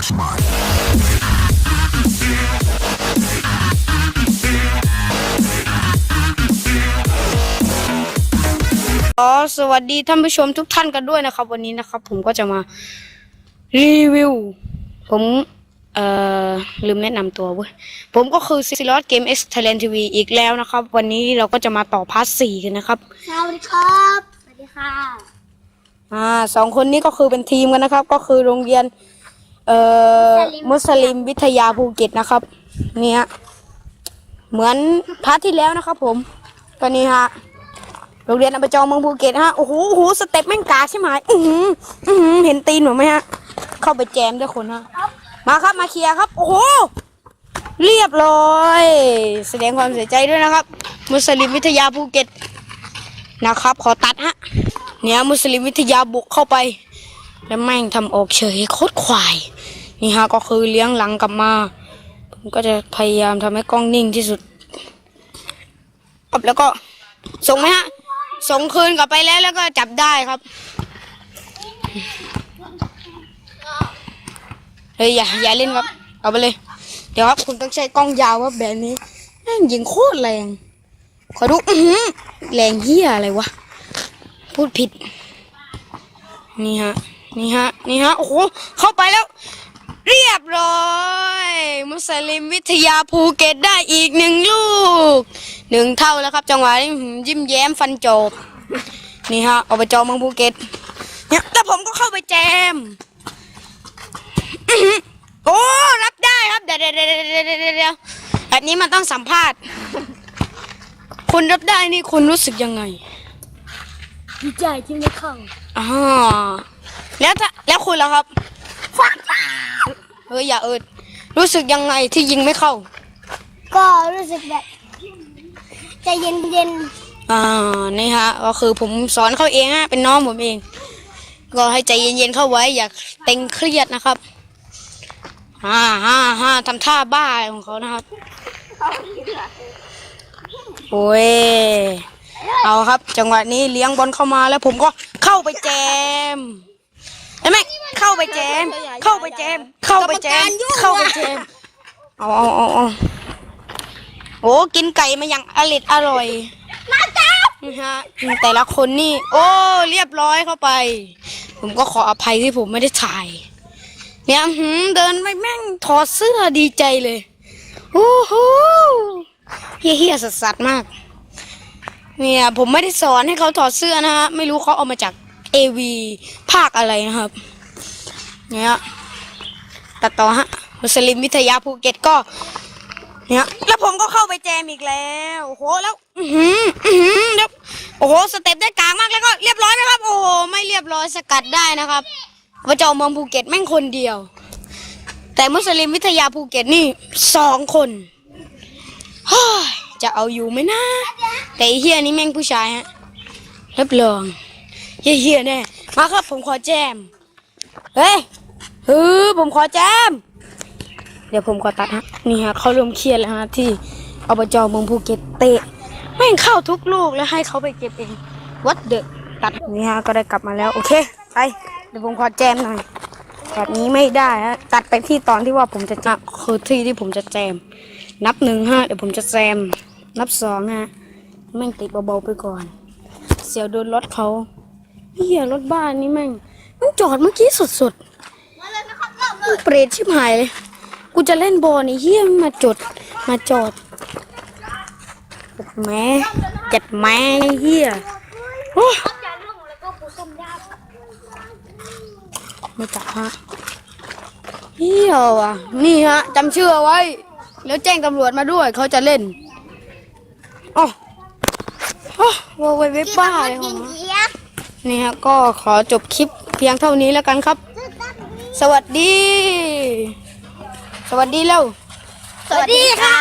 Mastermind. ขอสวัสดีท่านผู้ชมทุกท่านกันด้วยนะครับ วันนี้นะครับ ผมก็จะมารีวิว ผมเอ่อลืมแนะนำตัวเว้ยผมก็คือซิลอสเกม X Thailand TV อีกแล้วนะครับ วันนี้เราก็จะมาต่อพาร์ทสี่กันนะครับสวัสดีครับ สวัสดีค่ะ อ่าสองคนนี้ก็คือเป็นทีมกันนะครับ ก็คือโรงเรียน เอ่อมุสลิมวิทยาภูเก็ตนะครับ เนี่ยเหมือนพาร์ทที่แล้วนะครับ ผมก็นี่ฮะโรงเรียนอบจเมืองภูเก็ตฮะโอ้โหโอ้โหสเต็ปแม่งกาใช่ไหมอือหืออือหือเห็นตีนหนูไหมฮะ เข้าไปแจมด้วยคนฮะมาครับมาเคลียร์ครับ โอ้โหเรียบร้อย แสดงความเสียใจด้วยนะครับ มุสลิมวิทยาภูเก็ตนะครับ ขอตัดฮะเนี่ยมุสลิมวิทยาบุกเข้าไป แล้วแม่งทำออกเฉยโคตรควาย นี่ฮะก็คือเลี้ยงหลังกลับมา ผมก็จะพยายามทำให้กล้องนิ่งที่สุดครับแล้วก็ส่งไหมฮะ ส่งคืนกลับไปแล้วแล้วก็จับได้ครับ เฮ้ยอย่าอย่าเล่นครับ เอาไปเลย เดี๋ยวครับคุณต้องใช้กล้องยาวครับแบบนี้แม่งยิงโคตรแรง ขอดูอือแรงเฮียอะไรวะ พูดผิด นี่ฮะ นี่ฮะ นี่ฮะ โอ้โห เข้าไปแล้ว เรียบร้อย มุสลิมวิทยาภูเก็ตได้อีกหนึ่งลูกหนึ่งเท่าแล้วครับ จังหวะนี้หืมยิ้มแย้มฟันโจบ นี่ฮะอบจเมืองภูเก็ตเนี่ยแล้วผมก็เข้าไปแจมอื้อหือโอ้รับได้ครับเดี๋ยวเดี๋ยวเดี๋ยวเดี๋ยวเดี๋ยวเดี๋ยวแบบนี้มันต้องสัมภาษณ์คุณรับได้นี่คุณรู้สึกยังไงดีใจที่ไม่เข้าอ่า แล้วถ้าแล้วคุณล่ะครับเฮ้ยอย่าเอิดรู้สึกยังไงที่ยิงไม่เข้า ก็รู้สึกแบบใจเย็นเย็นอ่านี่ฮะก็คือผมสอนเขาเองฮะเป็นน้องผมเอง ก็ให้ใจเย็นๆเข้าไว้ อย่าเต็งเครียดนะครับฮ่าฮ่าฮ่าทำท่าบ้าอะไรของเขานะครับโอ้ยเอาครับ จังหวะนี้เลี้ยงบอลเข้ามาแล้วผมก็เข้าไปแจม เห็นไหมเข้าไปแจม เข้าไปแจม เข้าไปแจม เข้าไปแจมเอาเอาเอาเอาโอ้กินไก่มาอย่างอริดอร่อยนะฮะแต่ละคนนี่ โอ้เรียบร้อยเข้าไป ผมก็ขออภัยที่ผมไม่ได้ถ่าย เนี่ยหืมเดินไปแม่งถอดเสื้อดีใจเลยโอ้โหเฮี้ยๆสัสๆมาก เนี่ยผมไม่ได้สอนให้เขาถอดเสื้อนะฮะไม่รู้เขาเอามาจาก เอวีภาคอะไรนะครับ เนี่ยตัดต่อฮะมุสลิมวิทยาภูเก็ตก็ เนี่ย แล้วผมก็เข้าไปแจมอีกแล้วโอ้โหแล้ว อือหืออือหือแล้วโอ้โหสเต็ปได้กลางมากแล้วก็เรียบร้อยนะครับ โอ้โหไม่เรียบร้อยสกัดได้นะครับพระเจ้าเมืองภูเก็ตแม่งคนเดียว แต่มุสลิมวิทยาภูเก็ตนี่สองคนฮจะเอาอยู่ไหมนะ แต่อ้เฮียนี่แม่งผู้ชายฮะรับรอง เฮียเฮียแน่มาครับผมขอแจม เฮ้ยฮือผมขอแจม เดี๋ยวผมขอตัดฮะ นี่ฮะเขาเริ่มเครียดแล้วฮะที่อบจเมืองภูเก็ตเตะแม่งเข้าทุกลูกแล้วให้เขาไปเก็บเองวัดเดอะตัดนี่ฮะก็ได้กลับมาแล้วโอเคไปเดี๋ยวผมขอแจมหน่อยแบบนี้ไม่ได้ฮะตัดไปที่ตอนที่ว่าผมจะจะคือที่ที่ผมจะแจม นับหนึ่งฮะเดี๋ยวผมจะแจม นับสองฮะแม่งติดเบาๆไปก่อน เสียวโดนรถเขา เฮียรถบ้านนี่แม่งมันจอดเมื่อกี้สดๆมันเปรตชิบหายเลย กูจะเล่นบอลนี่เฮียมันมาจดมาจอดจัดแม่จัดแม่เฮียโอ้ไม่จับฮะเฮียว่ะนี่ฮะจำชื่อเอาไว้ แล้วแจ้งตำรวจมาด้วย เขาจะเล่นอ๋ออ๋อว่าไว้เว็บบ้าเลยของมันเยียบ นี่ฮะก็ขอจบคลิปเพียงเท่านี้แล้วกันครับ สวัสดี สวัสดีแล้ว สวัสดีค่ะ